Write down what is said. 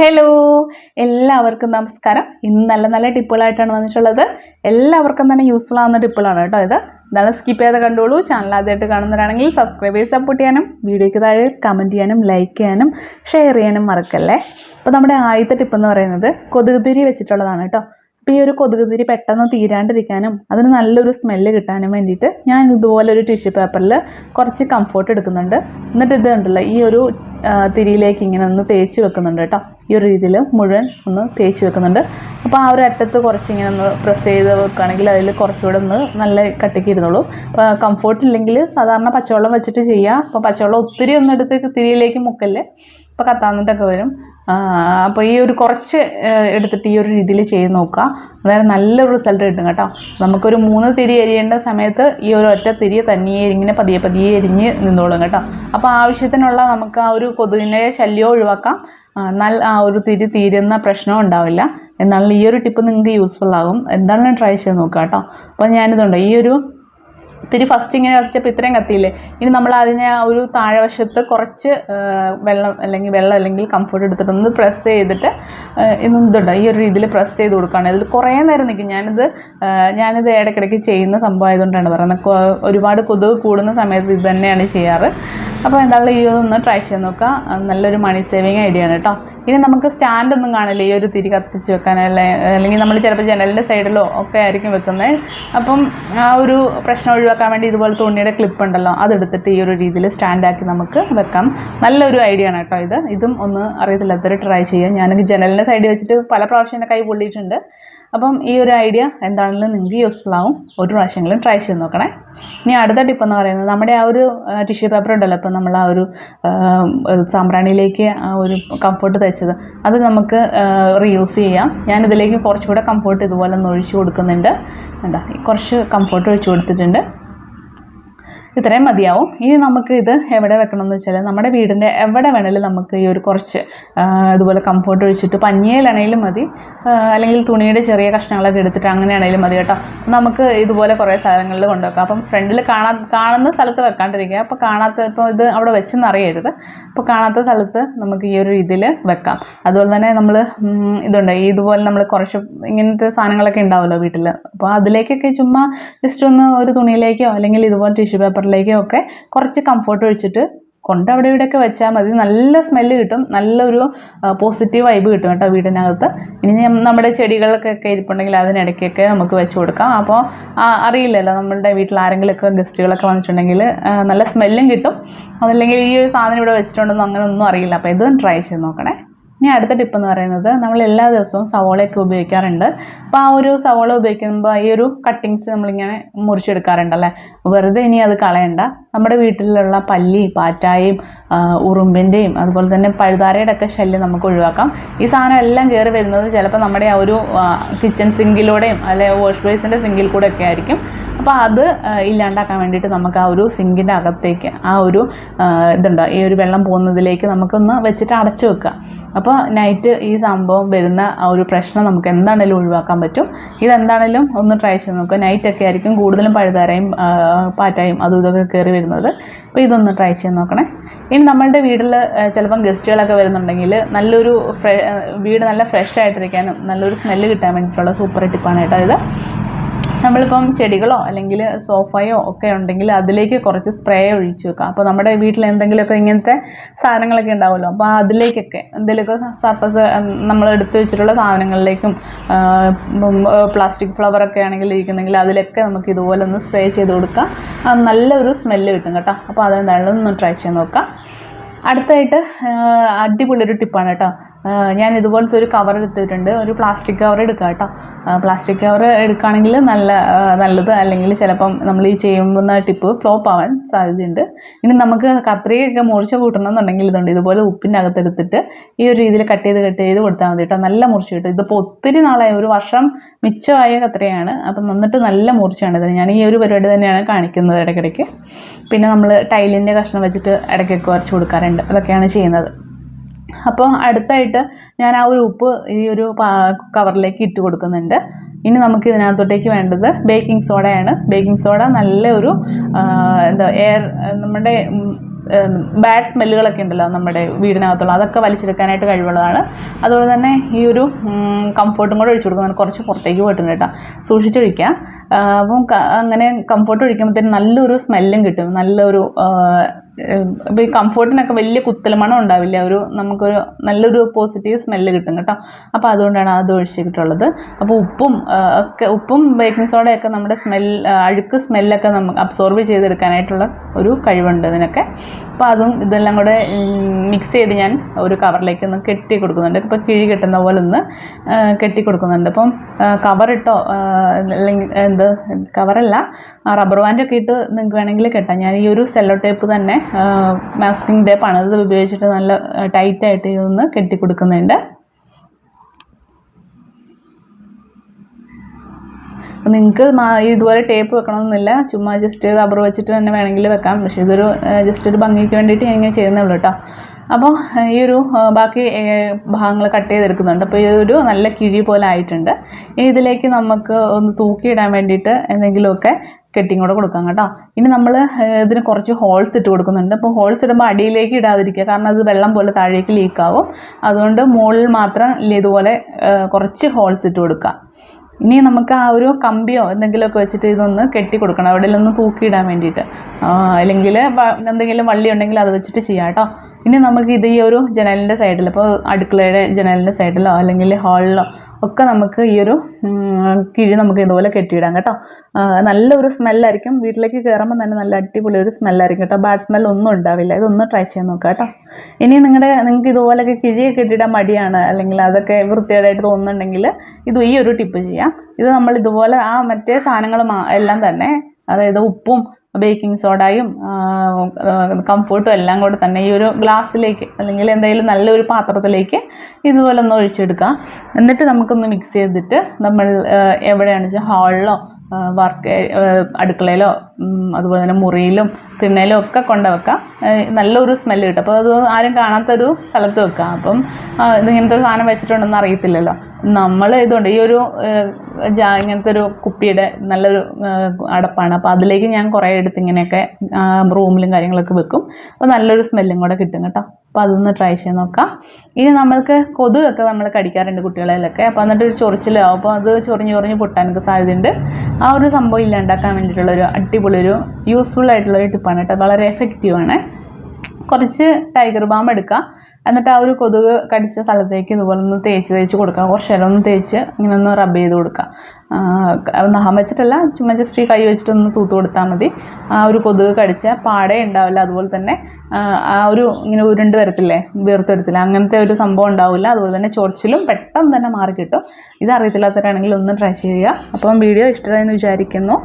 Hello എല്ലാവർക്കും നമസ്കാരം. ഇന്ന് നല്ല നല്ല ടിപ്പുകളായിട്ടാണ് വന്നിട്ടുള്ളത്. എല്ലാവർക്കും തന്നെ യൂസ്ഫുൾ ആവുന്ന ടിപ്പുകളാണ് കേട്ടോ ഇത്. എന്നാലും സ്കിപ്പ് ചെയ്ത് കണ്ടോളൂ. ചാനൽ ആദ്യമായിട്ട് കാണുന്നവരാണെങ്കിൽ സബ്സ്ക്രൈബ് ചെയ്ത് സപ്പോർട്ട് ചെയ്യാനും വീഡിയോയ്ക്ക് താഴെ കമന്റ് ചെയ്യാനും ലൈക്ക് ചെയ്യാനും ഷെയർ ചെയ്യാനും മറക്കല്ലേ? അപ്പോൾ നമ്മുടെ ആദ്യത്തെ ടിപ്പ് എന്ന് പറയുന്നത് കൊതുകുതിരി വെച്ചിട്ടുള്ളതാണ് കേട്ടോ. അപ്പോൾ ഈ ഒരു കൊതുക് തിരി പെട്ടെന്ന് തീരാണ്ടിരിക്കാനും അതിന് നല്ലൊരു സ്മെല്ല് കിട്ടാനും വേണ്ടിയിട്ട് ഞാൻ ഇതുപോലെ ഒരു ടിഷ്യൂ പേപ്പറിൽ കുറച്ച് കംഫോർട്ട് എടുക്കുന്നുണ്ട്. എന്നിട്ട് ഇത് ഉണ്ടല്ലോ ഈ ഒരു തിരിയിലേക്ക് ഇങ്ങനെ ഒന്ന് തേച്ച് വെക്കുന്നുണ്ട് കേട്ടോ. ഈ ഒരു രീതിയിൽ മുഴുവൻ ഒന്ന് തേച്ച് വെക്കുന്നുണ്ട്. അപ്പോൾ ആ ഒരു അറ്റത്ത് കുറച്ച് ഇങ്ങനെ ഒന്ന് പ്രസ് ചെയ്ത് വെക്കുകയാണെങ്കിൽ അതിൽ കുറച്ചുകൂടെ ഒന്ന് നല്ല കട്ടിക്ക് ഇരുന്നോളൂ. അപ്പോൾ കംഫോർട്ട് ഇല്ലെങ്കിൽ സാധാരണ പച്ചവെള്ളം വെച്ചിട്ട് ചെയ്യുക അപ്പോൾ പച്ചവെള്ളം ഒത്തിരി ഒന്ന് എടുത്ത് തിരിയിലേക്ക് മുക്കല്ലേ അപ്പോൾ കത്താന്നിട്ടൊക്കെ വരും. അപ്പോൾ ഈ ഒരു കുറച്ച് എടുത്തിട്ട് ഈ ഒരു രീതിയിൽ ചെയ്ത് നോക്കുക. അതായത് നല്ലൊരു റിസൾട്ട് കിട്ടും കേട്ടോ. നമുക്കൊരു മൂന്ന് തിരി എരിയേണ്ട സമയത്ത് ഈ ഒരു ഒറ്റ തിരി തന്നെ ഇങ്ങനെ പതിയെ പതിയെ എരിഞ്ഞ് നിന്നോളും കേട്ടോ. അപ്പോൾ ആവശ്യത്തിനുള്ള നമുക്ക് ആ ഒരു കൊതുകിന്റെ ശല്യം ഒഴിവാക്കാം. നല്ല ആ ഒരു തിരി തീരുന്ന പ്രശ്നം ഉണ്ടാവില്ല. എന്നാൽ ഈ ഒരു ടിപ്പ് നിങ്ങൾക്ക് യൂസ്ഫുൾ ആകും. എന്താണെങ്കിലും ട്രൈ ചെയ്ത് നോക്കാം കേട്ടോ. അപ്പോൾ ഞാനിതുണ്ട്. ഈ ഒരു ഇത്തിരി ഫസ്റ്റ് ഇങ്ങനെ കത്തിച്ചപ്പോൾ ഇത്രയും കത്തിയില്ലേ? ഇനി നമ്മൾ അതിനെ ആ ഒരു താഴെവശത്ത് കുറച്ച് വെള്ളം അല്ലെങ്കിൽ വെള്ളം അല്ലെങ്കിൽ കംഫർട്ട് എടുത്തിട്ട് ഒന്ന് പ്രസ് ചെയ്തിട്ട് ഇതുണ്ട്? ഈ ഒരു രീതിയിൽ പ്രസ് ചെയ്ത് കൊടുക്കുകയാണ്. ഇതിൽ കുറേ നേരം നിൽക്കും. ഞാനിത് ഞാനിത് ഇടയ്ക്കിടയ്ക്ക് ചെയ്യുന്ന സംഭവം ആയതുകൊണ്ടാണ് പറയുന്നത്. ഒരുപാട് കൊതുക് കൂടുന്ന സമയത്ത് ഇത് തന്നെയാണ് ചെയ്യാറ്. അപ്പോൾ എന്തായാലും ഈ ഒന്ന് ട്രൈ ചെയ്ത് നോക്കുക. നല്ലൊരു മണി സേവിങ് ഐഡിയ ആണ് കേട്ടോ. ഇനി നമുക്ക് സ്റ്റാൻഡ് ഒന്നും കാണില്ല. ഈ ഒരു തിരി കത്തിച്ച് വെക്കാൻ അല്ലെ? അല്ലെങ്കിൽ നമ്മൾ ചിലപ്പോൾ ജനലിന്റെ സൈഡിലോ ഒക്കെ ആയിരിക്കും വെക്കുന്നത് അപ്പം ആ ഒരു പ്രശ്നം ഒഴിവാക്കാൻ വേണ്ടി ഇതുപോലെ തുണിയുടെ ക്ലിപ്പ് ഉണ്ടല്ലോ അതെടുത്തിട്ട് ഈ ഒരു രീതിയിൽ സ്റ്റാൻഡാക്കി നമുക്ക് വെക്കാം. നല്ലൊരു ഐഡിയ ആണ് കേട്ടോ ഇത്. ഇതും ഒന്ന് അറിയത്തില്ലാത്തൊരു ട്രൈ ചെയ്യാം. ഞാനൊക്കെ ജനലിന്റെ സൈഡിൽ വെച്ചിട്ട് പല പ്രാവശ്യം എന്റെ കൈ പൊള്ളിയിട്ടുണ്ട്. അപ്പം ഈ ഒരു ഐഡിയ എന്താണെങ്കിലും നിങ്ങൾക്ക് യൂസ്ഫുൾ ആവും. ഒരു പ്രാവശ്യമെങ്കിലും ട്രൈ ചെയ്ത് നോക്കണേ. ഇനി അടുത്ത ടിപ്പ് എന്ന് പറയുന്നത് നമ്മുടെ ആ ഒരു ടിഷ്യൂ പേപ്പർ ഉണ്ടല്ലോ. ഇപ്പം നമ്മൾ ആ ഒരു സാമ്പ്രാണിയിലേക്ക് ആ ഒരു കംഫർട്ട് തയ്ച്ചത് അത് നമുക്ക് റീയൂസ് ചെയ്യാം. ഞാൻ ഇതിലേക്ക് കുറച്ചുകൂടെ കംഫോർട്ട് ഇതുപോലെ ഒന്ന് ഒഴിച്ചു കൊടുക്കുന്നുണ്ട്. എന്താ കുറച്ച് കംഫോർട്ട് ഒഴിച്ചു കൊടുത്തിട്ടുണ്ട്. ഇത്രയും മതിയാവും. ഇനി നമുക്ക് ഇത് എവിടെ വെക്കണം എന്ന് വെച്ചാൽ നമ്മുടെ വീടിന്റെ എവിടെ വേണേലും നമുക്ക് ഈ ഒരു കുറച്ച് ഇതുപോലെ കംഫോർട്ട് ഒഴിച്ചിട്ട് പഞ്ഞിയിലാണെങ്കിലും മതി. അല്ലെങ്കിൽ തുണിയുടെ ചെറിയ കഷ്ണങ്ങളൊക്കെ എടുത്തിട്ട് അങ്ങനെയാണെങ്കിലും മതി കേട്ടോ. നമുക്ക് ഇതുപോലെ കുറേ സ്ഥലങ്ങളിൽ കൊണ്ടുവെക്കാം. അപ്പം ഫ്രണ്ടിൽ കാണാ കാണുന്ന സ്ഥലത്ത് വെക്കാണ്ടിരിക്കുക. അപ്പോൾ കാണാത്ത ഇപ്പോൾ ഇത് അവിടെ വെച്ചെന്ന് അറിയരുത്. അപ്പോൾ കാണാത്ത സ്ഥലത്ത് നമുക്ക് ഈ ഒരു രീതിയിൽ വെക്കാം. അതുപോലെ തന്നെ നമ്മൾ ഇതുണ്ട്. ഇതുപോലെ നമ്മൾ കുറച്ച് ഇങ്ങനത്തെ സാധനങ്ങളൊക്കെ ഉണ്ടാവുമല്ലോ വീട്ടിൽ. അപ്പോൾ അതിലേക്കൊക്കെ ചുമ്മാ ജസ്റ്റ് ഒന്ന് ഒരു തുണിയിലേക്കോ അല്ലെങ്കിൽ ഇതുപോലെ ടിഷ്യൂ പേപ്പറിലേക്കോ ഒക്കെ കുറച്ച് കംഫോർട്ട് ഒഴിച്ചിട്ട് കൊണ്ട് അവിടെ ഇവിടെയൊക്കെ വെച്ചാൽ മതി. നല്ല സ്മെല്ല് കിട്ടും. നല്ലൊരു പോസിറ്റീവ് വൈബ് കിട്ടും കേട്ടോ വീടിനകത്ത്. ഇനി നമ്മുടെ നമ്മുടെ ചെടികൾക്കൊക്കെ ഇരിപ്പുണ്ടെങ്കിൽ അതിനിടയ്ക്കൊക്കെ നമുക്ക് വെച്ച് കൊടുക്കാം. അപ്പോൾ അറിയില്ലല്ലോ നമ്മളുടെ വീട്ടിൽ ആരെങ്കിലുമൊക്കെ ഗസ്റ്റുകളൊക്കെ വന്നിട്ടുണ്ടെങ്കിൽ നല്ല സ്മെല്ലും കിട്ടും. അതല്ലെങ്കിൽ ഈ ഒരു സാധനം ഇവിടെ വെച്ചിട്ടുണ്ടെന്ന് അങ്ങനെ ഒന്നും അറിയില്ല. അപ്പോൾ ഇത് ട്രൈ ചെയ്ത് നോക്കണേ. ഇനി അടുത്ത ടിപ്പ് എന്ന് പറയുന്നത് നമ്മൾ എല്ലാ ദിവസവും സവോളയൊക്കെ ഉപയോഗിക്കാറുണ്ട്. അപ്പോൾ ആ ഒരു സവോള ഉപയോഗിക്കുമ്പോൾ ഈ ഒരു കട്ടിങ്സ് നമ്മളിങ്ങനെ മുറിച്ചെടുക്കാറുണ്ടല്ലേ? വെറുതെ ഇനി അത് കളയണ്ട. നമ്മുടെ വീട്ടിലുള്ള പല്ലി പാറ്റായും ഉറുമ്പിന്റെയും അതുപോലെ തന്നെ പഴുതാരയുടെ ഒക്കെ ശല്യം നമുക്ക് ഒഴിവാക്കാം. ഈ സാധനം എല്ലാം കയറി വരുന്നത് ചിലപ്പോൾ നമ്മുടെ ആ ഒരു കിച്ചൺ സിങ്കിലൂടെയും അല്ലെ വാഷ് ബേസിന്റെ സിങ്കിൽ കൂടെ ഒക്കെ ആയിരിക്കും. അപ്പോൾ അത് ഇല്ലാണ്ടാക്കാൻ വേണ്ടിയിട്ട് നമുക്ക് ആ ഒരു സിങ്കിന്റെ അകത്തേക്ക് ആ ഒരു ഇതുണ്ടോ? ഈ ഒരു വെള്ളം പോകുന്നതിലേക്ക് നമുക്കൊന്ന് വെച്ചിട്ട് അടച്ചു വെക്കുക. അപ്പോൾ നൈറ്റ് ഈ സംഭവം വരുന്ന ആ ഒരു പ്രശ്നം നമുക്ക് എന്താണേലും ഒഴിവാക്കാൻ പറ്റും. ഇതെന്താണേലും ഒന്ന് ട്രൈ ചെയ്ത് നോക്കുക നൈറ്റൊക്കെ ആയിരിക്കും കൂടുതലും പഴുതാരയും പാറ്റായും അതും ഇതൊക്കെ കയറി വരുന്നത്. അപ്പോൾ ഇതൊന്ന് ട്രൈ ചെയ്ത് നോക്കണേ. ഇനി നമ്മളുടെ വീട്ടിൽ ചിലപ്പം ഗസ്റ്റുകളൊക്കെ വരുന്നുണ്ടെങ്കിൽ നല്ലൊരു ഫ്രെ വീട് നല്ല ഫ്രഷ് ആയിട്ടിരിക്കാനും നല്ലൊരു സ്മെല്ല് കിട്ടാൻ വേണ്ടിയിട്ടുള്ള സൂപ്പർ ടിപ്പാണ് കേട്ടോ ഇത്. നമ്മളിപ്പം ചെടികളോ അല്ലെങ്കിൽ സോഫയോ ഒക്കെ ഉണ്ടെങ്കിൽ അതിലേക്ക് കുറച്ച് സ്പ്രേ ഒഴിച്ചു വെക്കാം. അപ്പോൾ നമ്മുടെ വീട്ടിൽ എന്തെങ്കിലുമൊക്കെ ഇങ്ങനത്തെ സാധനങ്ങളൊക്കെ ഉണ്ടാവുമല്ലോ അപ്പോൾ അതിലേക്കൊക്കെ എന്തെങ്കിലുമൊക്കെ സർഫസ് നമ്മൾ എടുത്തു വെച്ചിട്ടുള്ള സാധനങ്ങളിലേക്കും പ്ലാസ്റ്റിക് ഫ്ലവറൊക്കെ ആണെങ്കിൽ ഇരിക്കുന്നെങ്കിൽ അതിലൊക്കെ നമുക്ക് ഇതുപോലെ ഒന്ന് സ്പ്രേ ചെയ്ത് കൊടുക്കാം. നല്ലൊരു സ്മെല്ല് കിട്ടും കേട്ടോ. അപ്പോൾ അതെന്തായാലും ഒന്ന് ട്രൈ ചെയ്ത് നോക്കാം. അടുത്തായിട്ട് അടിപൊളിയൊരു ടിപ്പാണ് കേട്ടോ. ഞാൻ ഇതുപോലത്തെ ഒരു കവർ എടുത്തിട്ടുണ്ട്. ഒരു പ്ലാസ്റ്റിക് കവർ എടുക്കുക കേട്ടോ. പ്ലാസ്റ്റിക് കവർ എടുക്കുകയാണെങ്കിൽ നല്ല നല്ലത്. അല്ലെങ്കിൽ ചിലപ്പം നമ്മൾ ഈ ചെയ്യുന്ന ടിപ്പ് ഫ്ലോപ്പ് ആവാൻ സാധ്യതയുണ്ട്. ഇനി നമുക്ക് കത്രികയൊക്കെ മുറിച്ച് കൂട്ടണമെന്നുണ്ടെങ്കിൽ ഇതുണ്ട്. ഇതുപോലെ ഉപ്പിന്റെ അകത്തെടുത്തിട്ട് ഈ ഒരു രീതിയിൽ കട്ട് ചെയ്ത് കട്ട് ചെയ്ത് കൊടുത്താൽ മതി കേട്ടോ. നല്ല മുറിച്ച് കിട്ടും. ഇതിപ്പോൾ ഒത്തിരി നാളായ. ഒരു വർഷം മിച്ചമായ കത്രയാണ് അപ്പം നന്നിട്ട് നല്ല മുറിച്ചാണ് ഇത്. ഞാൻ ഈ ഒരു പരിപാടി തന്നെയാണ് കാണിക്കുന്നത് ഇടയ്ക്കിടയ്ക്ക്. പിന്നെ നമ്മൾ ടൈലിന്റെ കഷ്ണം വെച്ചിട്ട് ഇടയ്ക്കൊക്കെ കുറച്ച് കൊടുക്കാറുണ്ട്. അതൊക്കെയാണ് ചെയ്യുന്നത്. അപ്പോൾ അടുത്തായിട്ട് ഞാൻ ആ ഒരു ഉപ്പ് ഈ ഒരു കവറിലേക്ക് ഇട്ട് കൊടുക്കുന്നുണ്ട്. ഇനി നമുക്ക് ഇതിനകത്തോട്ടേക്ക് വേണ്ടത് ബേക്കിംഗ് സോഡയാണ് ബേക്കിംഗ് സോഡ നല്ല ഒരു എന്താ എയർ നമ്മുടെ ബാഡ് സ്മെല്ലുകളൊക്കെ ഉണ്ടല്ലോ നമ്മുടെ വീടിനകത്തുള്ള. അതൊക്കെ വലിച്ചെടുക്കാനായിട്ട് കഴിവുള്ളതാണ്. അതുപോലെ തന്നെ ഈ ഒരു കംഫർട്ടും കൂടെ ഒഴിച്ചു കൊടുക്കുന്നത് കുറച്ച് പുറത്തേക്ക് പോയിട്ടുണ്ട് കേട്ടോ. സൂക്ഷിച്ചൊഴിക്കുക അപ്പം അങ്ങനെ കംഫർട്ട് ഒഴിക്കുമ്പോഴത്തേനും നല്ലൊരു സ്മെല്ലും കിട്ടും. നല്ലൊരു ഇപ്പോൾ ഈ കംഫോർട്ടിനൊക്കെ വലിയ കുത്തൽ മണം ഉണ്ടാവില്ല. ഒരു നമുക്കൊരു നല്ലൊരു പോസിറ്റീവ് സ്മെല്ല് കിട്ടും കേട്ടോ. അപ്പോൾ അതുകൊണ്ടാണ് അത് ഒഴിച്ചിട്ടുള്ളത്. അപ്പോൾ ഉപ്പും ഒക്കെ ഉപ്പും ബേക്കിംഗ് സോഡയൊക്കെ നമ്മുടെ സ്മെൽ അഴുക്ക് സ്മെല്ലൊക്കെ നമുക്ക് അബ്സോർബ് ചെയ്തെടുക്കാനായിട്ടുള്ള ഒരു കഴിവുണ്ട് ഇതിനൊക്കെ. അപ്പോൾ അതും ഇതെല്ലാം കൂടെ മിക്സ് ചെയ്ത് ഞാൻ ഒരു കവറിലേക്ക് ഒന്ന് കെട്ടി കൊടുക്കുന്നുണ്ട്. ഇപ്പോൾ കിഴി കെട്ടുന്ന പോലെ ഒന്ന് കെട്ടി കൊടുക്കുന്നുണ്ട്. അപ്പം കവറിട്ടോ അല്ലെങ്കിൽ എന്ത് കവറല്ല റബ്ബർ ബാൻഡൊക്കെ ഇട്ട് നിങ്ങൾക്ക് വേണമെങ്കിൽ കെട്ടാം. ഞാൻ ഈ ഒരു സെല്ലോ ടേപ്പ് തന്നെ മാസ്കിംഗ് ടേപ്പാണ് ഇത് ഉപയോഗിച്ചിട്ട് നല്ല ടൈറ്റായിട്ട് ഇതൊന്ന് കെട്ടിക്കൊടുക്കുന്നുണ്ട്. നിങ്ങൾക്ക് ഇതുപോലെ ടേപ്പ് വെക്കണമെന്നില്ല. ചുമ്മാ ജസ്റ്റ് റബ്ബർ വെച്ചിട്ട് തന്നെ വേണമെങ്കിൽ വെക്കാം. പക്ഷേ ഇതൊരു ജസ്റ്റ് ഒരു ഭംഗിക്ക് വേണ്ടിയിട്ട് ഞാൻ ഇങ്ങനെ ചെയ്യുന്നേ ഉള്ളൂ കേട്ടോ അപ്പോൾ ഈ ഒരു ബാക്കി ഭാഗങ്ങൾ കട്ട് ചെയ്തെടുക്കുന്നുണ്ട്. അപ്പോൾ ഈ ഒരു നല്ല കിഴി പോലെ ആയിട്ടുണ്ട്. ഇനി ഇതിലേക്ക് നമുക്ക് ഒന്ന് തൂക്കിയിടാൻ വേണ്ടിയിട്ട് എന്തെങ്കിലുമൊക്കെ കെട്ടിങ് കൂടെ കൊടുക്കാം കേട്ടോ. ഇനി നമ്മൾ ഇതിന് കുറച്ച് ഹോൾസ് ഇട്ട് കൊടുക്കുന്നുണ്ട്. അപ്പോൾ ഹോൾസ് ഇടുമ്പോൾ അടിയിലേക്ക് ഇടാതിരിക്കുക. കാരണം അത് വെള്ളം പോലെ താഴേക്ക് ലീക്കാവും അതുകൊണ്ട് മുകളിൽ മാത്രം ഇതുപോലെ കുറച്ച് ഹോൾസ് ഇട്ട് കൊടുക്കുക. ഇനി നമുക്ക് ആ ഒരു കമ്പിയോ എന്തെങ്കിലുമൊക്കെ വെച്ചിട്ട് ഇതൊന്ന് കെട്ടി കൊടുക്കണം. അവിടെ ഒന്ന് തൂക്കിയിടാൻ വേണ്ടിയിട്ട്. അല്ലെങ്കിൽ എന്തെങ്കിലും വള്ളി ഉണ്ടെങ്കിൽ അത് വെച്ചിട്ട് ചെയ്യാം കേട്ടോ. ഇനി നമുക്ക് ഇത് ഈ ഒരു ജനലിന്റെ സൈഡിൽ ഇപ്പോൾ അടുക്കളയുടെ ജനലിന്റെ സൈഡിലോ അല്ലെങ്കിൽ ഹാളിലോ ഒക്കെ നമുക്ക് ഈ ഒരു കിഴി നമുക്ക് ഇതുപോലെ കെട്ടിയിടാം കേട്ടോ. നല്ലൊരു സ്മെല്ലായിരിക്കും. വീട്ടിലേക്ക് കയറുമ്പോൾ തന്നെ നല്ല അടിപൊളി ഒരു സ്മെല്ലായിരിക്കും കേട്ടോ. ബാഡ് സ്മെൽ ഒന്നും ഉണ്ടാവില്ല. ഇതൊന്ന് ട്രൈ ചെയ്ത് നോക്കാം കേട്ടോ. ഇനി നിങ്ങളുടെ നിങ്ങൾക്ക് ഇതുപോലെയൊക്കെ കിഴിയൊക്കെ കെട്ടിയിടാൻ മടിയാണ് അല്ലെങ്കിൽ അതൊക്കെ വൃത്തികേടായിട്ട് തോന്നുന്നുണ്ടെങ്കിൽ ഇത് ഈ ഒരു ടിപ്പ് ചെയ്യാം. ഇത് നമ്മൾ ഇതുപോലെ ആ മറ്റേ സാധനങ്ങൾ എല്ലാം തന്നെ അതായത് ഉപ്പും ബേക്കിംഗ് സോഡയും കംഫർട്ടും എല്ലാം കൂടെ തന്നെ ഈ ഒരു ഗ്ലാസ്സിലേക്ക് അല്ലെങ്കിൽ എന്തെങ്കിലും നല്ലൊരു പാത്രത്തിലേക്ക് ഇതുപോലെ ഒന്ന് ഒഴിച്ചെടുക്കാം. എന്നിട്ട് നമുക്കൊന്ന് മിക്സ് ചെയ്തിട്ട് നമ്മൾ എവിടെയാണ് വെച്ചാൽ ഹാളിലോ വർക്ക് അടുക്കളയിലോ അതുപോലെ തന്നെ മുറിയിലും തിണ്ണയിലും ഒക്കെ കൊണ്ട് വെക്കാം. നല്ലൊരു സ്മെല്ല് കിട്ടും. അപ്പോൾ അത് ആരും കാണാത്തൊരു സ്ഥലത്ത് വെക്കാം. അപ്പം ഇതിങ്ങനത്തെ സാധനം വെച്ചിട്ടുണ്ടെന്ന് അറിയത്തില്ലല്ലോ. നമ്മൾ ഇതുകൊണ്ട് ഈ ഒരു ജാ ഇങ്ങനത്തെ ഒരു കുപ്പിയുടെ നല്ലൊരു അടപ്പാണ്. അപ്പോൾ അതിലേക്ക് ഞാൻ കുറേ എടുത്ത് ഇങ്ങനെയൊക്കെ റൂമിലും കാര്യങ്ങളൊക്കെ വെക്കും. അപ്പോൾ നല്ലൊരു സ്മെല്ലും കൂടെ കിട്ടും കേട്ടോ. അപ്പോൾ അതൊന്ന് ട്രൈ ചെയ്ത് നോക്കാം. ഇനി നമ്മൾക്ക് കൊതുകൊക്കെ നമ്മൾ കടിക്കാറുണ്ട് കുട്ടികളിലൊക്കെ. അപ്പോൾ എന്നിട്ട് ഒരു ചൊറിച്ചിലാവും അപ്പോൾ അത് ചൊറിഞ്ഞ് ചൊറിഞ്ഞ് പൊട്ടാനൊക്കെ സാധ്യതയുണ്ട്. ആ ഒരു സംഭവം ഇല്ലാണ്ടാക്കാൻ വേണ്ടിയിട്ടുള്ള ഒരു അടിപൊളി ഒരു യൂസ്ഫുൾ ആയിട്ടുള്ള ഒരു ടിപ്പാണ് കേട്ടോ. വളരെ എഫക്റ്റീവാണ് കുറച്ച് ടൈഗർ ബാം എടുക്കുക എന്നിട്ട് ആ ഒരു കൊതുക് കടിച്ച സ്ഥലത്തേക്ക് ഇതുപോലെ ഒന്ന് തേച്ച് തേച്ച് കൊടുക്കുക കുറച്ച് നേരം ഒന്ന് തേച്ച് ഇങ്ങനെ ഒന്ന് റബ്ബ് ചെയ്ത് കൊടുക്കുക. നഹം വെച്ചിട്ടല്ല ചുമ്മാ ജസ്റ്റ് ഈ കൈ വെച്ചിട്ട് ഒന്ന് തൂത്ത് കൊടുത്താൽ മതി. ആ ഒരു കൊതുക് കടിച്ച പാടേ ഉണ്ടാവില്ല. അതുപോലെ തന്നെ ആ, ഒരു ഇങ്ങനെ ഉരുണ്ട് വരത്തില്ലേ വീർത്ത് വരത്തില്ല അങ്ങനത്തെ ഒരു സംഭവം ഉണ്ടാവില്ല. അതുപോലെ തന്നെ ചൊറിച്ചിലും പെട്ടെന്ന് തന്നെ മാറി കിട്ടും. ഇത് അറിയത്തില്ലാത്തവരാണെങ്കിൽ ഒന്ന് ട്രൈ ചെയ്യുക. അപ്പം വീഡിയോ ഇഷ്ടമായെന്ന് വിചാരിക്കുന്നു.